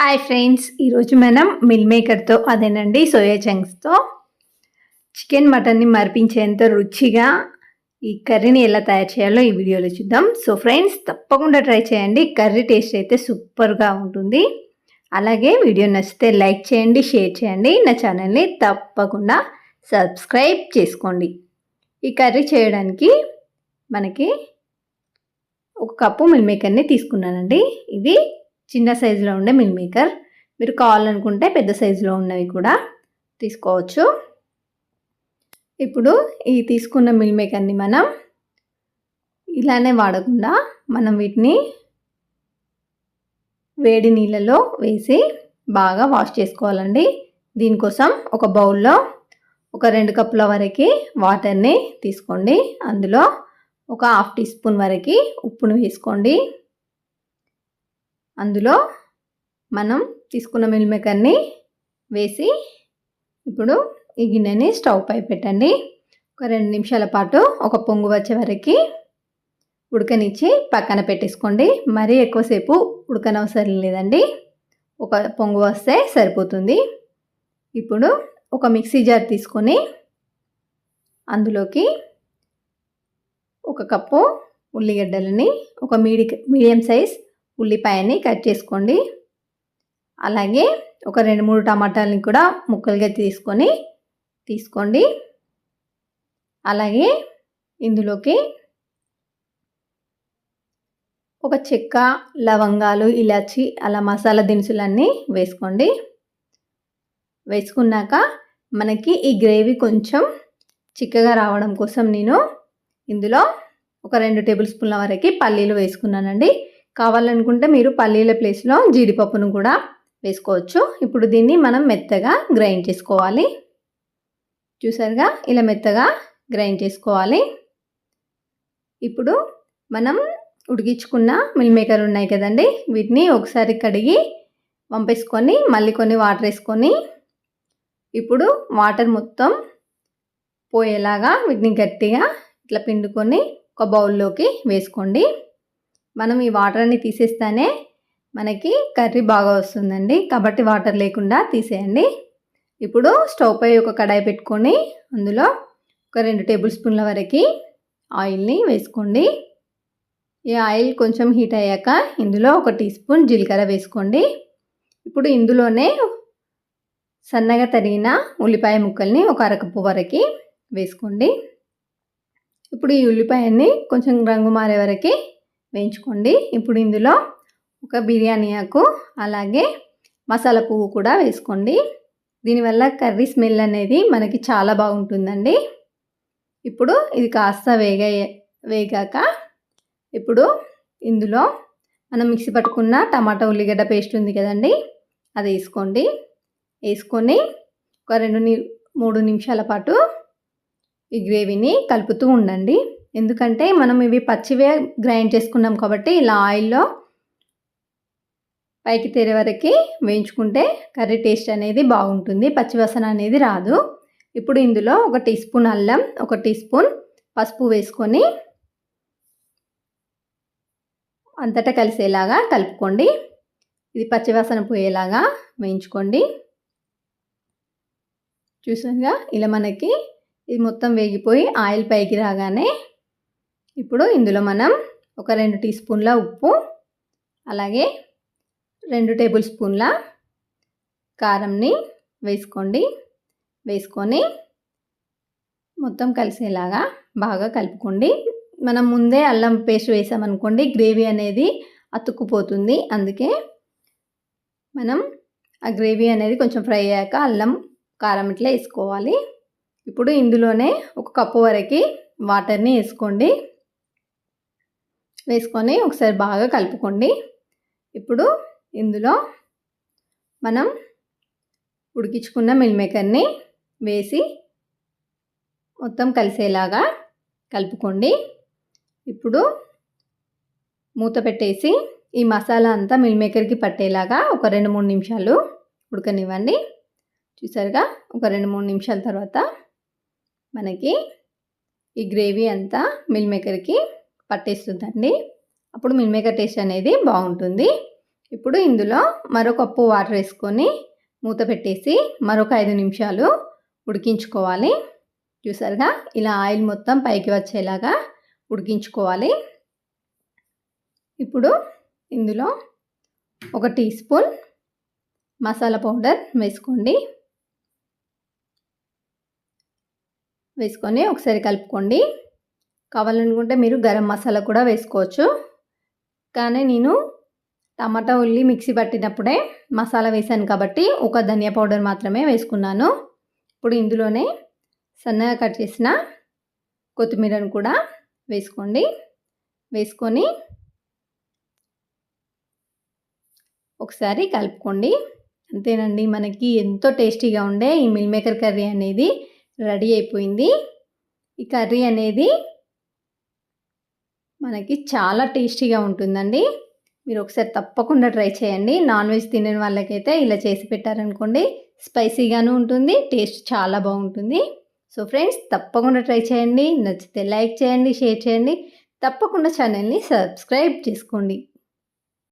Hi friends ఈరోజు మనం mill మేకర్తో అదేనండి సోయా చంక్స్తో చికెన్ మటన్ని మరిపించేంత రుచిగా ఈ కర్రీని ఎలా తయారు చేయాలో ఈ వీడియోలో చూద్దాం. సో ఫ్రెండ్స్ తప్పకుండా ట్రై చేయండి. కర్రీ టేస్ట్ అయితే సూపర్గా ఉంటుంది. అలాగే వీడియో నచ్చితే లైక్ చేయండి షేర్ చేయండి. నా ఛానల్ని తప్పకుండా సబ్స్క్రైబ్ చేసుకోండి. ఈ కర్రీ చేయడానికి మనకి ఒక కప్పు మిల్ మేకర్ని తీసుకున్నానండి. ఇది చిన్న సైజులో ఉండే మిల్ మేకర్. మీరు కావాలనుకుంటే పెద్ద సైజులో ఉన్నవి కూడా తీసుకోవచ్చు. ఇప్పుడు ఈ తీసుకున్న మిల్ మేకర్ని మనం ఇలానే వాడకుండా మనం వీటిని వేడి నీళ్ళలో వేసి బాగా వాష్ చేసుకోవాలండి. దీనికోసం ఒక బౌల్లో ఒక రెండు కప్పుల వరకు వాటర్ని తీసుకోండి. అందులో ఒక హాఫ్ టీ స్పూన్ వరకు ఉప్పును వేసుకోండి. అందులో మనం తీసుకున్న మిల్ మేకర్ని వేసి ఇప్పుడు ఈ గిన్నెని స్టవ్ పై పెట్టండి. ఒక రెండు నిమిషాల పాటు ఒక పొంగు వచ్చే వరకు ఉడకనిచ్చి పక్కన పెట్టేసుకోండి. మరీ ఎక్కువసేపు ఉడకనవసరం లేదండి. ఒక పొంగు వస్తే సరిపోతుంది. ఇప్పుడు ఒక మిక్సీ జార్ తీసుకొని అందులోకి ఒక కప్పు ఉల్లిగడ్డలని ఒక మీడి మీడియం సైజ్ ఉల్లిపాయని కట్ చేసుకోండి. అలాగే ఒక రెండు మూడు టమాటాలని కూడా ముక్కలుగా తీసుకొని తీసుకోండి. అలాగే ఇందులోకి ఒక చెక్క లవంగాలు ఇలాచి అలా మసాలా దినుసులన్నీ వేసుకోండి. వేసుకున్నాక మనకి ఈ గ్రేవీ కొంచెం చిక్కగా రావడం కోసం నేను ఇందులో ఒక రెండు టేబుల్ స్పూన్ల వరకు పల్లీలు వేసుకున్నానండి. కావాలనుకుంటే మీరు పల్లీల ప్లేస్లో జీడిపప్పును కూడా వేసుకోవచ్చు. ఇప్పుడు దీన్ని మనం మెత్తగా గ్రైండ్ చేసుకోవాలి. చూసారుగా? ఇలా మెత్తగా గ్రైండ్ చేసుకోవాలి. ఇప్పుడు మనం ఉడికించుకున్న మిల్ మేకర్ ఉన్నాయి కదండి? వీటిని ఒకసారి కడిగి పంపేసుకొని మళ్ళీ కొన్ని వాటర్ వేసుకొని ఇప్పుడు వాటర్ మొత్తం పోయేలాగా వీటిని గట్టిగా ఇట్లా పిండుకొని ఒక బౌల్లోకి వేసుకోండి. మనం ఈ వాటర్ని తీసేస్తేనే మనకి కర్రీ బాగా వస్తుందండి. కాబట్టి వాటర్ లేకుండా తీసేయండి. ఇప్పుడు స్టవ్ పై ఒక కడాయి పెట్టుకొని అందులో ఒక రెండు టేబుల్ స్పూన్ల వరకు ఆయిల్ని వేసుకోండి. ఈ ఆయిల్ కొంచెం హీట్ అయ్యాక ఇందులో ఒక టీ స్పూన్ జీలకర్ర వేసుకోండి. ఇప్పుడు ఇందులోనే సన్నగా తరిగిన ఉల్లిపాయ ముక్కల్ని ఒక అరకప్పు వరకు వేసుకోండి. ఇప్పుడు ఈ ఉల్లిపాయని కొంచెం రంగు మారే వరకు వేయించుకోండి. ఇప్పుడు ఇందులో ఒక బిర్యానీ ఆకు అలాగే మసాలా పువ్వు కూడా వేసుకోండి. దీనివల్ల కర్రీ స్మెల్ అనేది మనకి చాలా బాగుంటుందండి. ఇప్పుడు ఇది కాస్త వేగ వేగాక ఇప్పుడు ఇందులో మనం మిక్సీ పట్టుకున్న టమాటా ఉల్లిగడ్డ పేస్ట్ ఉంది కదండి అది వేసుకోండి. వేసుకొని ఒక రెండు ని మూడు నిమిషాల పాటు ఈ గ్రేవీని కలుపుతూ ఉండండి. ఎందుకంటే మనం ఇవి పచ్చివే గ్రైండ్ చేసుకున్నాం కాబట్టి ఇలా ఆయిల్లో పైకి తెరే వరకు వేయించుకుంటే కర్రీ టేస్ట్ అనేది బాగుంటుంది పచ్చివాసన అనేది రాదు. ఇప్పుడు ఇందులో ఒక టీ స్పూన్ అల్లం ఒక టీ స్పూన్ పసుపు వేసుకొని అంతటా కలిసేలాగా కలుపుకోండి. ఇది పచ్చివాసన పోయేలాగా వేయించుకోండి. చూసాగా ఇలా మనకి ఇది మొత్తం వేగిపోయి ఆయిల్ పైకి రాగానే ఇప్పుడు ఇందులో మనం ఒక రెండు టీ స్పూన్ల ఉప్పు అలాగే రెండు టేబుల్ స్పూన్ల కారంని వేసుకోండి. వేసుకొని మొత్తం కలిసేలాగా బాగా కలుపుకోండి. మనం ముందే అల్లం పేస్ట్ వేసామనుకోండి గ్రేవీ అనేది అతుక్కుపోతుంది. అందుకే మనం ఆ గ్రేవీ అనేది కొంచెం ఫ్రై అయ్యాక అల్లం కారం ఇట్లా వేసుకోవాలి. ఇప్పుడు ఇందులోనే ఒక కప్పు వరకు వాటర్ని వేసుకోండి. వేసుకొని ఒకసారి బాగా కలుపుకోండి. ఇప్పుడు ఇందులో మనం ఉడికించుకున్న మిల్ మేకర్ని వేసి మొత్తం కలిసేలాగా కలుపుకోండి. ఇప్పుడు మూత పెట్టేసి ఈ మసాలా అంతా మిల్ మేకర్కి పట్టేలాగా ఒక రెండు మూడు నిమిషాలు ఉడకనివ్వండి. చూసారుగా? ఒక రెండు మూడు నిమిషాల తర్వాత మనకి ఈ గ్రేవీ అంతా మిల్ మేకర్కి పట్టేస్తుందండి. అప్పుడు మిల్ టేస్ట్ అనేది బాగుంటుంది. ఇప్పుడు ఇందులో మరో కప్పు వాటర్ వేసుకొని మూత పెట్టేసి మరొక ఐదు నిమిషాలు ఉడికించుకోవాలి. చూసారుగా? ఇలా ఆయిల్ మొత్తం పైకి వచ్చేలాగా ఉడికించుకోవాలి. ఇప్పుడు ఇందులో ఒక టీ స్పూన్ మసాలా పౌడర్ వేసుకోండి. వేసుకొని ఒకసారి కలుపుకోండి. కావాలనుకుంటే మీరు గరం మసాలా కూడా వేసుకోవచ్చు. కానీ నేను టమాటా ఉల్లి మిక్సీ పట్టినప్పుడే మసాలా వేసాను కాబట్టి ఒక ధనియా పౌడర్ మాత్రమే వేసుకున్నాను. ఇప్పుడు ఇందులోనే సన్నగా కట్ చేసిన కొత్తిమీరను కూడా వేసుకోండి. వేసుకొని ఒకసారి కలుపుకోండి. అంతేనండి మనకి ఎంతో టేస్టీగా ఉండే ఈ మిల్ మేకర్ కర్రీ అనేది రెడీ అయిపోయింది. ఈ కర్రీ అనేది మనకి చాలా టేస్టీగా ఉంటుందండి. మీరు ఒకసారి తప్పకుండా ట్రై చేయండి. నాన్ వెజ్ తినని వాళ్ళకైతే ఇలా చేసి పెట్టారనుకోండి స్పైసీగాను ఉంటుంది టేస్ట్ చాలా బాగుంటుంది. సో ఫ్రెండ్స్ తప్పకుండా ట్రై చేయండి. నచ్చితే లైక్ చేయండి షేర్ చేయండి. తప్పకుండా ఛానల్ని సబ్స్క్రైబ్ చేసుకోండి.